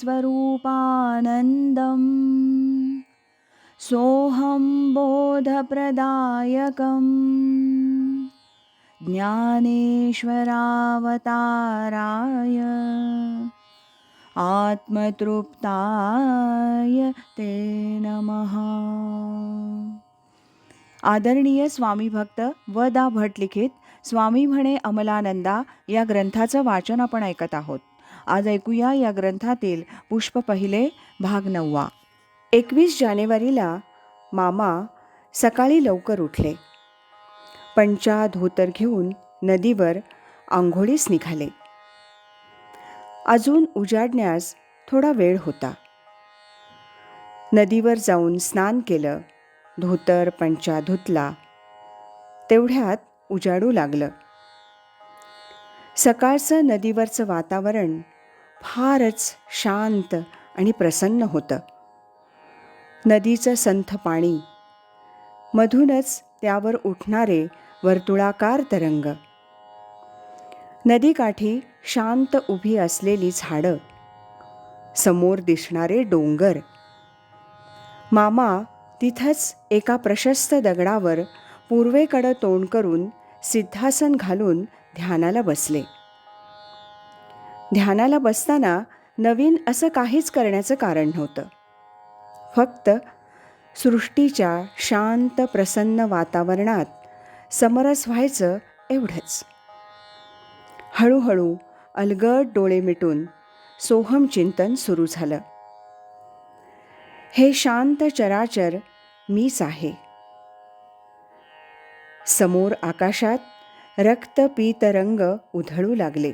स्वरूपानन्दम्। सोऽहं बोधप्रदायकम्। ज्ञानेश्वरावताराय आत्मतृप्ताय ते नमः। आदरणीय स्वामी भक्त व दा भट लिखित स्वामी म्हणे अमलानंदा या ग्रंथाचं वाचन आपण ऐकत आहोत. आज ऐकूया या ग्रंथातील पुष्प पहिले भाग नववा. एकवीस जानेवारीला मामा सकाळी लवकर उठले. पंचा धोतर घेऊन नदीवर आंघोळीस निघाले. अजून उजाडण्यास थोडा वेळ होता. नदीवर जाऊन स्नान केलं धोतर पंचा धुतला तेवढ्यात उजाडू लागलं. सकाळचं नदीवरचं वातावरण फारच शांत आणि प्रसन्न होतं. नदीचं संथ पाणी. मधूनच त्यावर उठणारे वर्तुळाकार तरंग. नदीकाठी शांत उभी असलेली झाडं. समोर दिसणारे डोंगर. मामा तिथंच एका प्रशस्त दगडावर पूर्वेकडं तोंड करून सिद्धासन घालून ध्यानाला बसले. ध्यानाला बसताना नवीन असं काहीच करण्याचं कारण नव्हतं. फक्त सृष्टीच्या शांत प्रसन्न वातावरणात समरस व्हायचं एवढंच. हळूहळू अलगद डोळे मिटून सोहम चिंतन सुरू झालं. हे शांत चराचर मीच आहे. समोर आकाशात रक्तपीत रंग उधळू लागले.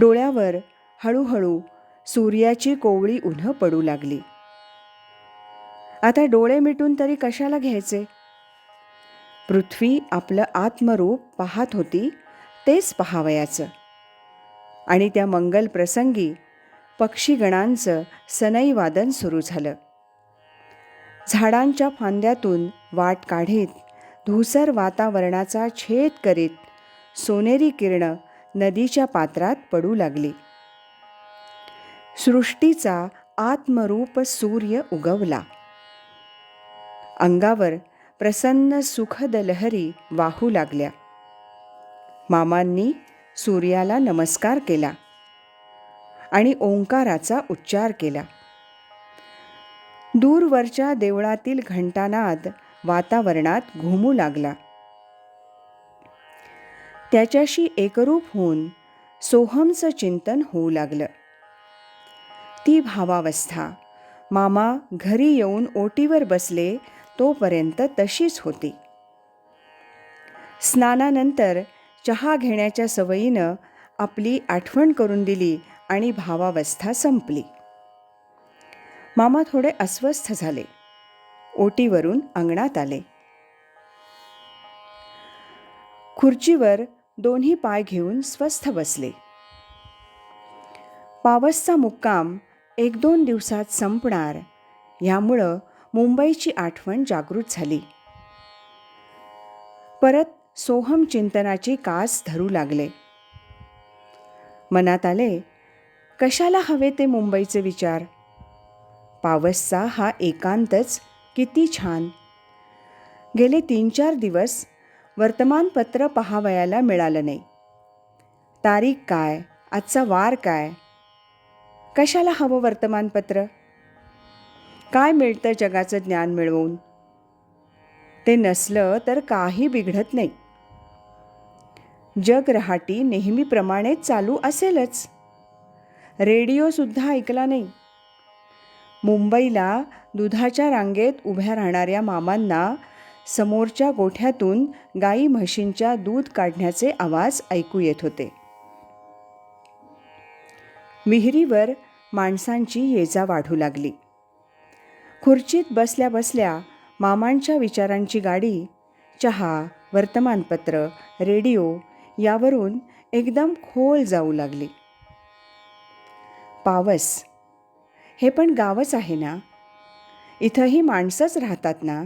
डोळ्यावर हळूहळू सूर्याची कोवळी उन्ह पडू लागली. आता डोळे मिटून तरी कशाला घ्यायचे? पृथ्वी आपलं आत्मरूप पाहत होती तेच पहावयाचं. आणि त्या मंगल प्रसंगी पक्षीगणांचं सनईवादन सुरू झालं. झाडांच्या फांद्यातून वाट काढीत धुसर वातावरणाचा छेद करीत सोनेरी किरणं नदीच्या पात्रात पडू लागली. सृष्टीचा आत्मरूप सूर्य उगवला. अंगावर प्रसन्न सुखद लहरी वाहू लागल्या. मामांनी सूर्याला नमस्कार केला आणि ओंकाराचा उच्चार केला. दूरवरच्या देवळातील घंटानाद वातावरणात घुमू लागला. त्याच्याशी एकरूप होऊन सोहमचं चिंतन होऊ लागलं. ती भावावस्था मामा घरी येऊन ओटीवर बसले तोपर्यंत तशीच होती. स्नानानंतर चहा घेण्याच्या सवयीनं आपली आठवण करून दिली आणि भावावस्था संपली. मामा थोडे अस्वस्थ झाले. ओटीवरून अंगणात आले. खुर्चीवर दोन्ही पाय घेऊन स्वस्थ बसले. पावसचा मुक्काम एक दोन दिवसात संपणार ह्यामुळं मुंबईची आठवण जागृत झाली. परत सोहम चिंतनाची कास धरू लागले. मनात आले कशाला हवे ते मुंबईचे विचार? पावसचा हा एकांतच किती छान. गेले तीन चार दिवस वर्तमानपत्र पहावयाला मिळालं नाही. तारीख काय? आजचा वार काय? कशाला हवं वर्तमानपत्र? काय मिळतं जगाचं ज्ञान मिळवून? ते नसलं तर काही बिघडत नाही. जग रहाटी नेहमीप्रमाणेच चालू असेलच. रेडिओसुद्धा ऐकला नाही. मुंबईला दुधाच्या रांगेत उभ्या राहणाऱ्या मामांना समोरच्या गोठ्यातून गाई म्हशींच्या दूध काढण्याचे आवाज ऐकू येत होते. विहिरीवर माणसांची येजा वाढू लागली. खुर्चीत बसल्या बसल्या मामांच्या विचारांची गाडी चहा वर्तमानपत्र रेडिओ यावरून एकदम खोल जाऊ लागली. पावस. हे पण गावच आहे ना? इथंही माणसंच राहतात ना?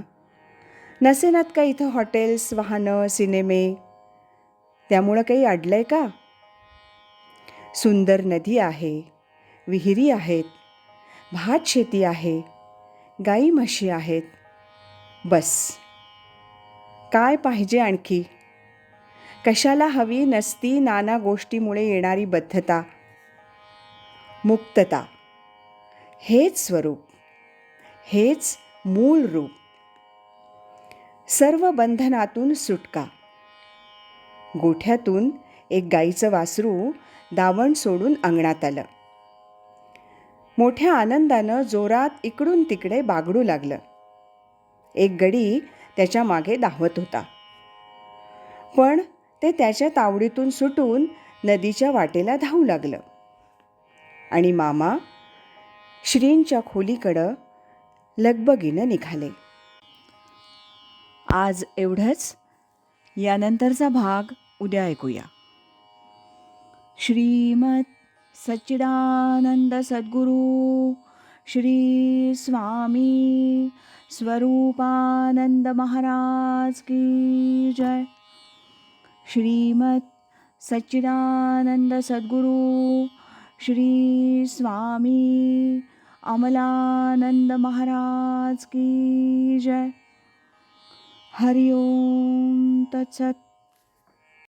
नसेनात का इथं हॉटेल्स वाहनं सिनेमे? त्यामुळं काही अडलं आहे का? सुंदर नदी आहे विहिरी आहेत भात शेती आहे गाई म्हशी आहेत. बस. काय पाहिजे आणखी? कशाला हवी नसती नाना गोष्टीमुळे येणारी बद्धता? मुक्तता. हेच स्वरूप. हेच मूळ रूप. सर्व बंधनातून सुटका. गोठ्यातून एक गाईचं वासरू दावण सोडून अंगणात आलं. मोठ्या आनंदानं जोरात इकडून तिकडे बागडू लागलं. एक गडी त्याच्यामागे धावत होता. पण ते त्याच्या तावडीतून सुटून नदीच्या वाटेला धावू लागलं. आणि मामा श्रींच्या खोलीकडं लगबगीनं निघाले. आज एवढंच. यानंतरचा भाग उद्या ऐकूया. श्रीमत सच्चिदानंद सद्गुरू श्री स्वामी स्वरूपानंद महाराज की जय. श्रीमत सच्चिदानंद सद्गुरू श्री स्वामी अमलानंद महाराज की जय. हरि ओम तत्सत